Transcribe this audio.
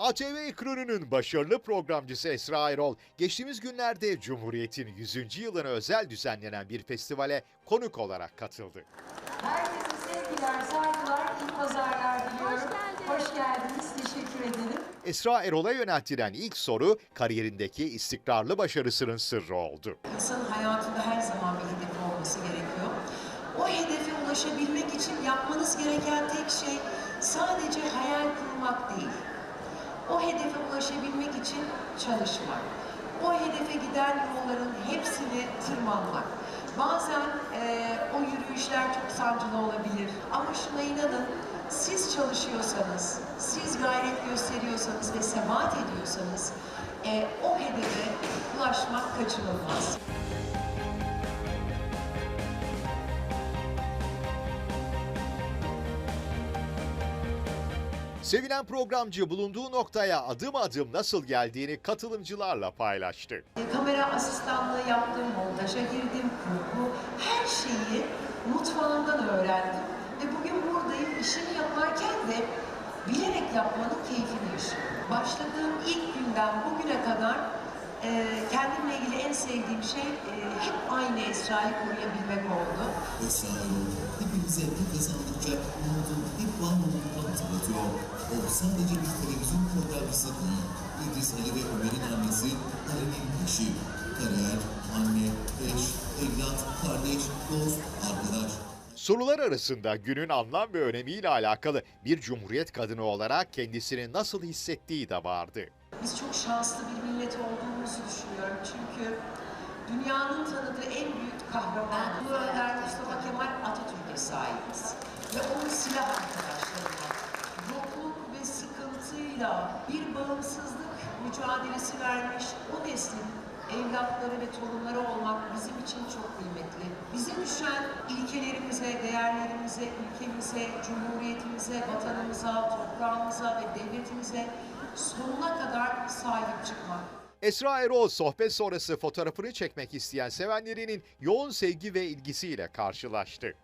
ATV ekranının başarılı programcısı Esra Erol, geçtiğimiz günlerde Cumhuriyet'in 100. yılına özel düzenlenen bir festivale konuk olarak katıldı. Herkese sevgiler, saygılar, iyi pazarlar diliyorum. Hoş. Hoş geldiniz, teşekkür ederim. Esra Erol'a yöneltilen ilk soru kariyerindeki istikrarlı başarısının sırrı oldu. İnsanın hayatında her zaman bir hedefi olması gerekiyor. O hedefe ulaşabilmek için yapmanız gereken tek şey sadece hayal kurmak değil. O hedefe ulaşabilmek için çalışmak. O hedefe giden yolların hepsini tırmanmak. Bazen eee, o yürüyüşler çok sancılı olabilir. Ama şuna inanın, siz çalışıyorsanız, siz gayret gösteriyorsanız ve sebat ediyorsanız eee, o hedefe ulaşmak kaçınılmaz. Sevilen programcı bulunduğu noktaya adım adım nasıl geldiğini katılımcılarla paylaştı. Kamera asistanlığı yaptım, montaja girdim, kurgu, her şeyi mutfağımdan öğrendim. Ve bugün buradayım, işimi yaparken de bilerek yapmanın keyfini yaşıyorum. Başladığım ilk günden bugüne kadar e, kendimle ilgili en sevdiğim şey e, hep aynı Esra'yı koruyabilmek oldu. Esra Erol hepimize nefes aldıkça umudun hep var olduğunu hatırlatıyor. O sadece bir televizyon programcısı değil, İdris Ali ve Ömer'in annesi, Ali'nin eşi. Kariyer, anne, eş, evlat, kardeş, dost, arkadaş. Sorular arasında günün anlam ve önemiyle alakalı bir cumhuriyet kadını olarak kendisini nasıl hissettiği de vardı. Biz çok şanslı bir millet olduğumuzu düşünüyorum çünkü dünyanın tanıdığı en büyük kahraman Önder Mustafa sıkıntıyla bir bağımsızlık mücadelesi vermiş o neslin evlatları ve torunları olmak bizim için çok kıymetli. Bize düşen ilkelerimize, değerlerimize, ülkemize, cumhuriyetimize, vatanımıza, toprağımıza ve devletimize sonuna kadar sahip çıkmak. Esra Erol sohbet sonrası fotoğrafını çekmek isteyen sevenlerinin yoğun sevgi ve ilgisiyle karşılaştı.